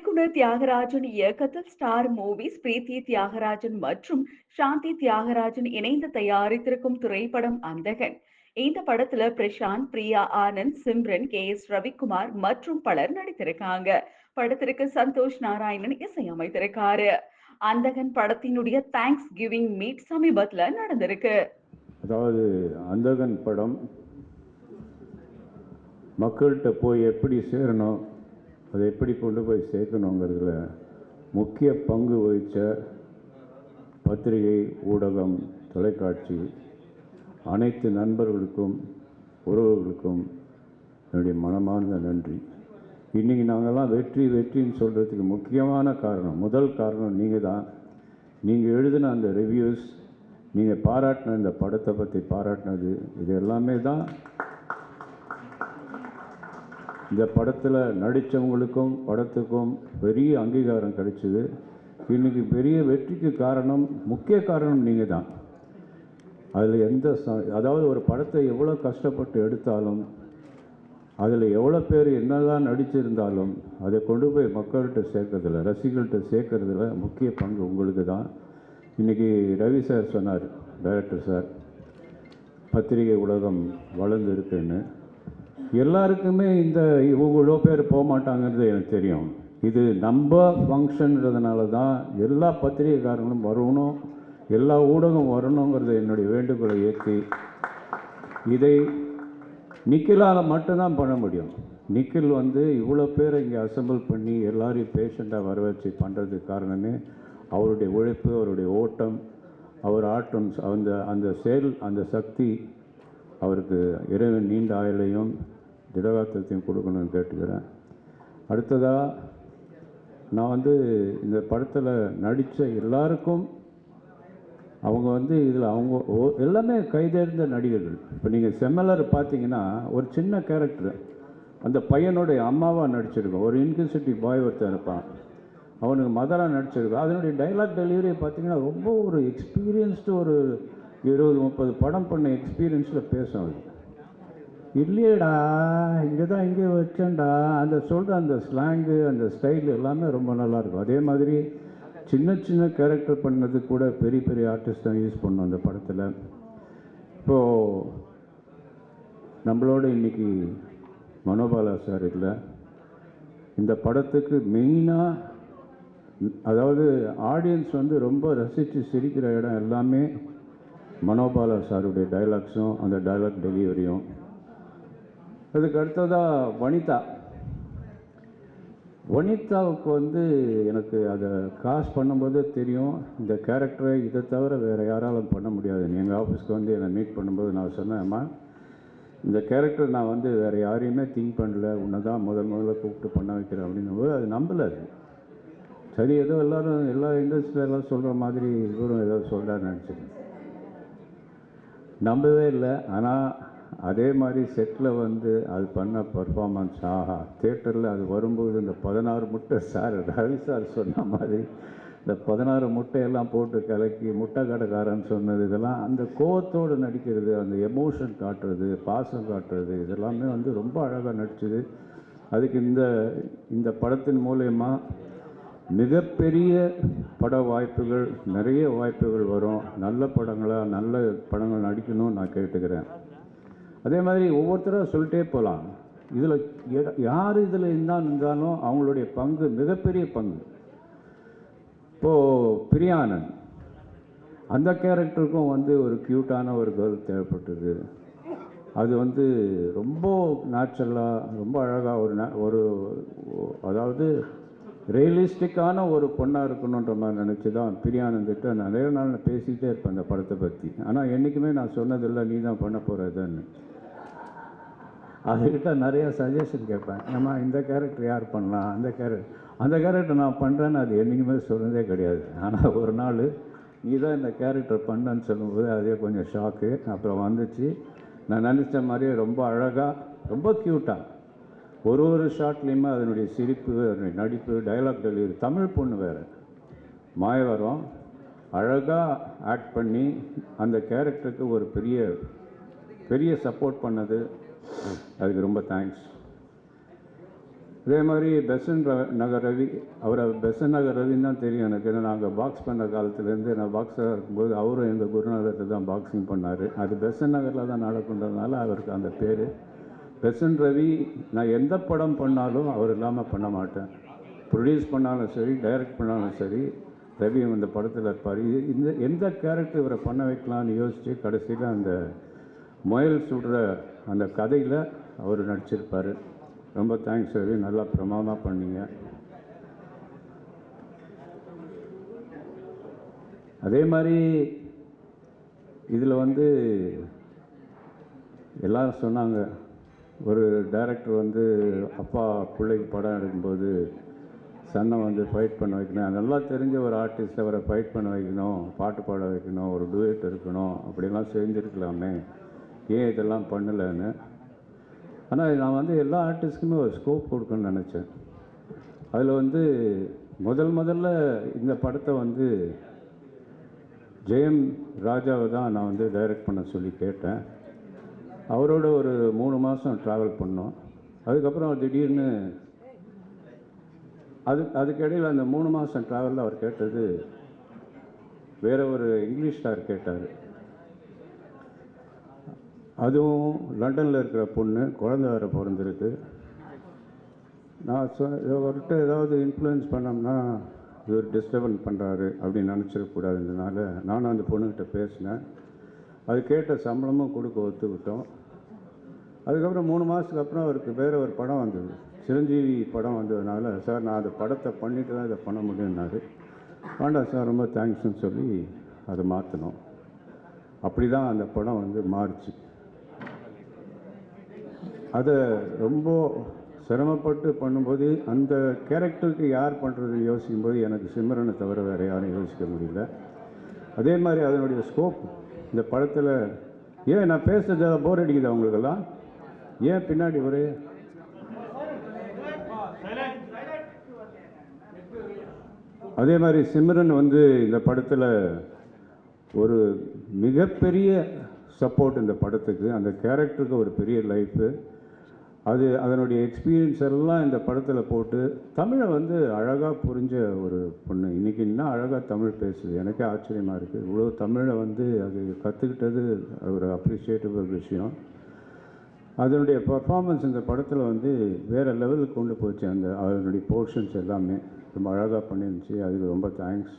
இயக்குனர் தியாகராஜன் இயக்கத்தில் star movies பிரீத்தி தியாகராஜன் மற்றும் சாந்தி தியாகராஜன் இணைந்து தயாரித்திருக்கும் திரைப்படம் அந்தகன். இந்த படத்துல பிரசாந்த் பிரியா ஆனந்த் சிம்ரன் கே எஸ் ரவிக்குமார் மற்றும் பலர் நடித்திருக்காங்க. படத்திற்கு சந்தோஷ் நாராயணன் இசையமைத்திருக்காரு. அந்தகன் படத்தினுடைய தேங்க்ஸ் கிவிங் மீட் சமீபத்துல நடந்திருக்கு. அதாவது அந்தகன் படம் மக்கள்கிட்ட போய் எப்படி சேரணும்? அதை எப்படி கொண்டு போய் சேர்க்கணுங்கிறதுல முக்கிய பங்கு வகித்த பத்திரிகை ஊடகம் தொலைக்காட்சி அனைத்து நண்பர்களுக்கும் உறவுகளுக்கும் என்னுடைய மனமார்ந்த நன்றி. இன்றைக்கி நாங்கள்லாம் வெற்றி வெற்றின்னு சொல்கிறதுக்கு முக்கியமான காரணம் முதல் காரணம் நீங்கள் தான் நீங்கள் எழுதின அந்த ரிவ்யூஸ் நீங்கள் பாராட்டின இந்த படத்தை பற்றி பாராட்டினது இது எல்லாமே தான் இந்த படத்தில் நடித்தவங்களுக்கும் படத்துக்கும் பெரிய அங்கீகாரம் கிடைச்சிது. இன்னைக்கு பெரிய வெற்றிக்கு காரணம் முக்கிய காரணம் நீங்கள் தான் அதில் எந்த ச- அதாவது ஒரு படத்தை எவ்வளோ கஷ்டப்பட்டு எடுத்தாலும் அதில் எவ்வளோ பேர் என்னதான் நடிச்சிருந்தாலும் அதை கொண்டு போய் மக்கள்கிட்ட சேர்க்கறதில்ல ரசிகர்கள்ட்ட சேர்க்கறதுல முக்கிய பங்கு உங்களுக்கு தான் இன்றைக்கி ரவி சார் சொன்னார் டைரக்டர் சார் பத்திரிகை உலகம் வளர்ந்துருக்குன்னு. எல்லாருக்குமே இந்த இவ்வளோ பேர் போக மாட்டாங்கிறது எனக்கு தெரியும். இது நம்ம ஃபங்க்ஷன்றதுனால தான் எல்லா பத்திரிகைக்காரங்களும் வரணும் எல்லா ஊடகம் வரணுங்கிறது என்னுடைய வேண்டுகோளை ஏற்றி இதை நிக்கிலால் மட்டும்தான் பண்ண முடியும். நிக்கில் வந்து இவ்வளோ பேரை இங்கே அசெம்பிள் பண்ணி எல்லாரையும் பேஷண்ட்டாக வர வச்சு பண்ணுறதுக்கு காரணமே அவருடைய உழைப்பு அவருடைய ஓட்டம் அவர் ஆட்டம் அந்த அந்த செயல் அந்த சக்தி அவருக்கு இறைவன் நீண்ட ஆயுளையும் திடகாத்திரத்தையும் கொடுக்கணும்னு கேட்டுக்கிறேன். அடுத்ததாக நான் வந்து இந்த படத்தில் நடித்த எல்லாருக்கும் அவங்க வந்து இதில் அவங்க ஓ- எல்லாமே கைதேர்ந்த நடிகர்கள். இப்போ நீங்கள் செம்மலர் பார்த்தீங்கன்னா ஒரு சின்ன கேரக்டர் அந்த பையனுடைய அம்மாவாக நடிச்சிருக்கோம். ஒரு இன்கிசிட்டி பாய் ஒருத்தன் இருப்பான். அவனுக்கு மதராக நடிச்சிருக்கோம். அதனுடைய டைலாக் டெலிவரி பார்த்தீங்கன்னா ரொம்ப ஒரு எக்ஸ்பீரியன்ஸ்டு ஒரு இருபது முப்பது படம் பண்ண எக்ஸ்பீரியன்ஸில் பேசும் அது இல்லையேடா இங்கே தான் இங்கே வச்சேன்டா. அந்த சொல்கிற அந்த ஸ்லாங்கு அந்த ஸ்டைல் எல்லாமே ரொம்ப நல்லா இருக்கும் அதே மாதிரி சின்ன சின்ன கேரக்டர் பண்ணது கூட பெரிய பெரிய ஆர்டிஸ்ட் தான் யூஸ் பண்ணோம் அந்த படத்தில். இப்போது நம்மளோட இன்றைக்கி மனோபாலா சார் இல்லை. இந்த படத்துக்கு மெயினாக அதாவது ஆடியன்ஸ் வந்து ரொம்ப ரசித்து சிரிக்கிற இடம் எல்லாமே மனோபாலா சாருடைய டைலாக்ஸும் அந்த டைலாக் டெலிவரியும் அதுக்கு அடுத்ததாக வனிதா. வனிதாவுக்கு வந்து எனக்கு அதை காஸ்ட் பண்ணும்போது தெரியும். இந்த கேரக்டரை இதை தவிர வேறு யாராலும் பண்ண முடியாது. எங்கள் ஆஃபீஸ்க்கு வந்து என்னை மீட் பண்ணும்போது நான் சொன்னேன் அம்மா இந்த கேரக்டர் நான் வந்து வேறு யாரையுமே திங்க் பண்ணல. உன்னை தான் முதல் முதல்ல கூப்பிட்டு பண்ண வைக்கிறேன். அப்படின்னும்போது அது நம்பலை அது. சரி ஏதோ எல்லோரும் எல்லா இண்டஸ்ட்ரியெல்லாம் சொல்கிற மாதிரி இவரும் ஏதோ சொல்கிறாருன்னு நினச்சிருக்கேன் நம்பவே இல்லை. ஆனால் அதே மாதிரி செட்டில் வந்து அது பண்ண பர்ஃபார்மன்ஸ் ஆஹா தேட்டரில் அது வரும்போது இந்த பதினாறு முட்டை சார் ரவி சார் சொன்ன மாதிரி இந்த பதினாறு முட்டையெல்லாம் போட்டு கலக்கி முட்டை கடைக்காரன் சொன்னது இதெல்லாம் அந்த கோவத்தோடு நடிக்கிறது அந்த எமோஷன் காட்டுறது பாசம் காட்டுறது இதெல்லாமே வந்து ரொம்ப அழகாக நடிச்சது. அதுக்கு இந்த இந்த படத்தின் மூலயமா மிகப்பெரிய பட வாய்ப்புகள் நிறைய வாய்ப்புகள் வரும். நல்ல படங்களாக நல்ல படங்கள் நடிக்கணும்னு நான் கேட்டுக்கிறேன். அதே மாதிரி ஒவ்வொருத்தராக சொல்லிட்டே போகலாம் இதில் யார் இதில் இருந்தால் இருந்தாலும் அவங்களுடைய பங்கு மிகப்பெரிய பங்கு. இப்போது பிரியானந்த் அந்த கேரக்டருக்கும் வந்து ஒரு க்யூட்டான ஒரு கேர்ள் தேவைப்பட்டது. அது வந்து ரொம்ப நேச்சுரலாக ரொம்ப அழகாக ஒரு ஒரு அதாவது ரியலிஸ்டிக்கான ஒரு பொண்ணாக இருக்கணுன்ற மாதிரி நினச்சி தான் பிரியானந்திட்ட நிறைய நாள் நான் பேசிக்கிட்டே இருப்பேன் அந்த படத்தை பற்றி ஆனால் என்றைக்குமே நான் சொன்னதில்லை நீ தான் பண்ண போகிறதுன்னு அதுக்கிட்ட நிறைய சஜஷன் கேட்பேன். நம்ம இந்த கேரக்டர் யார் பண்ணலாம்? அந்த கேரக்டர் அந்த கேரக்டர் நான் பண்ணுறேன்னு அது என்றைக்குமே சொன்னதே கிடையாது. ஆனால் ஒரு நாள் நீ தான் இந்த கேரக்டர் பண்ணன்னு சொல்லும்போது அதே கொஞ்சம் ஷாக்கு அப்புறம் வந்துச்சு. நான் நினச்ச மாதிரியே ரொம்ப அழகாக ரொம்ப க்யூட்டாக ஒரு ஒரு ஷாட்லேயுமே அதனுடைய சிரிப்பு அதனுடைய நடிப்பு டைலாக் டெலிவரி தமிழ் பொண்ணு வேறு. மாயவரம் அழகாக ஆக்ட் பண்ணி அந்த கேரக்டருக்கு ஒரு பெரிய பெரிய சப்போர்ட் பண்ணது. அதுக்கு ரொம்ப தேங்க்ஸ் அதே மாதிரி பெசன் ர- நகர் ரவி அவரை பெசன் நகர் ரவின்னு தான் தெரியும் எனக்கு. ஏன்னா நாங்கள் பாக்ஸ் பண்ண காலத்துலேருந்து நான் பாக்ஸராக இருக்கும்போது அவரும் எங்கள் குருநாதர்கிட்ட தான் பாக்ஸிங் பண்ணார். அது பெசன் நகரில் தான் நடக்குன்றதுனால அவருக்கு அந்த பேர். பெசன் ரவி நான் எந்த படம் பண்ணாலும் அவர் இல்லாமல் பண்ண மாட்டேன். ப்ரொடியூஸ் பண்ணாலும் சரி டைரக்ட் பண்ணாலும் சரி ரவி இந்த படத்தில் இருப்பார். இது இந்த எந்த கேரக்டர் இவரை பண்ண வைக்கலாம்னு யோசித்து கடைசியில் அந்த முயல் சுடுற அந்த கதையில் அவர் நடிச்சிருப்பார். ரொம்ப தேங்க்ஸ் ரவி நல்லா பிரமாதமாக பண்ணீங்க. அதே மாதிரி இதில் வந்து எல்லாரும் சொன்னாங்க ஒரு டைரக்டர் வந்து அப்பா பிள்ளைக்கு படம் எடுக்கும்போது சன்னை வந்து ஃபைட் பண்ண வைக்கணும். நல்லா தெரிஞ்ச ஒரு ஆர்டிஸ்ட் அவரை ஃபைட் பண்ண வைக்கணும் பாட்டு பாட வைக்கணும் ஒரு டூயட் இருக்கணும் அப்படிலாம் செஞ்சுருக்கலாமே. ஏன் இதெல்லாம் பண்ணலைன்னு. ஆனால் நான் வந்து எல்லா ஆர்டிஸ்ட்டுக்குமே ஒரு ஸ்கோப் கொடுக்கணும்னு நினச்சேன். அதில் வந்து முதல் முதல்ல இந்த படத்தை வந்து ஜெயம் ராஜாவை தான் நான் வந்து டைரக்ட் பண்ண சொல்லி கேட்டேன். அவரோட ஒரு மூணு மாதம் ட்ராவல் பண்ணோம். அதுக்கப்புறம் திடீர்னு அது அதுக்கிடையில் அந்த மூணு மாதம் ட்ராவலில் அவர் கேட்டது வேற ஒரு இங்கிலீஷ் ஸ்டார் கேட்டார். அதுவும் லண்டனில் இருக்கிற பொண்ணு குழந்த வேறு பிறந்திருக்கு. நான் சொ அவர்கிட்ட ஏதாவது இன்ஃப்ளூயன்ஸ் பண்ணோம்னா இவர் டிஸ்டர்பன் பண்ணுறாரு அப்படின்னு நினச்சிடக்கூடாதுன்றதுனால நானும் அந்த பொண்ணுக்கிட்ட பேசினேன். அது கேட்ட சம்பளமும் கொடுக்க ஒத்துக்கிட்டோம். அதுக்கப்புறம் மூணு மாதத்துக்கு அப்புறம் அவருக்கு வேறு ஒரு படம் வந்தது. சிரஞ்சீவி படம் வந்ததுனால சார் நான் அந்த படத்தை பண்ணிட்டு தான் இதை பண்ண முடியும்னாரு. வேண்டாம் சார் ரொம்ப தேங்க்ஸ்னு சொல்லி அதை மாற்றினோம் அப்படி தான் அந்த படம் வந்து மாறுச்சு. அதை ரொம்ப சிரமப்பட்டு பண்ணும்போது அந்த கேரக்டருக்கு யார் பண்ணுறதுன்னு யோசிக்கும்போது எனக்கு சிம்மரனை தவிர வேறு யாரும் யோசிக்க முடியல. அதே மாதிரி அதனுடைய ஸ்கோப் இந்த படத்தில் ஏன் நான் பேசுறது போர் அடிக்குது அவங்களுக்கெல்லாம் ஏன் பின்னாடி ஒரே? அதே மாதிரி சிம்ரன் வந்து இந்த படத்தில் ஒரு மிகப்பெரிய சப்போர்ட் இந்த படத்துக்கு. அந்த கேரக்டருக்கு ஒரு பெரிய லைஃபு அது அதனுடைய எக்ஸ்பீரியன்ஸ் எல்லாம் இந்த படத்தில் போட்டு தமிழை வந்து அழகாக புரிஞ்ச ஒரு பொண்ணு. இன்றைக்கி இன்னும் அழகாக தமிழ் பேசுது? எனக்கே ஆச்சரியமாக இருக்குது இவ்வளோ தமிழை வந்து அது கற்றுக்கிட்டது ஒரு அப்ரிஷியேட்டபிள் விஷயம். அதனுடைய பர்ஃபார்மன்ஸ் இந்த படத்தில் வந்து வேறு லெவலுக்கு கொண்டு போச்சு. அந்த அதனுடைய போர்ஷன்ஸ் எல்லாமே. ரொம்ப அழகாக பண்ணிருந்துச்சு அதுக்கு ரொம்ப தேங்க்ஸ்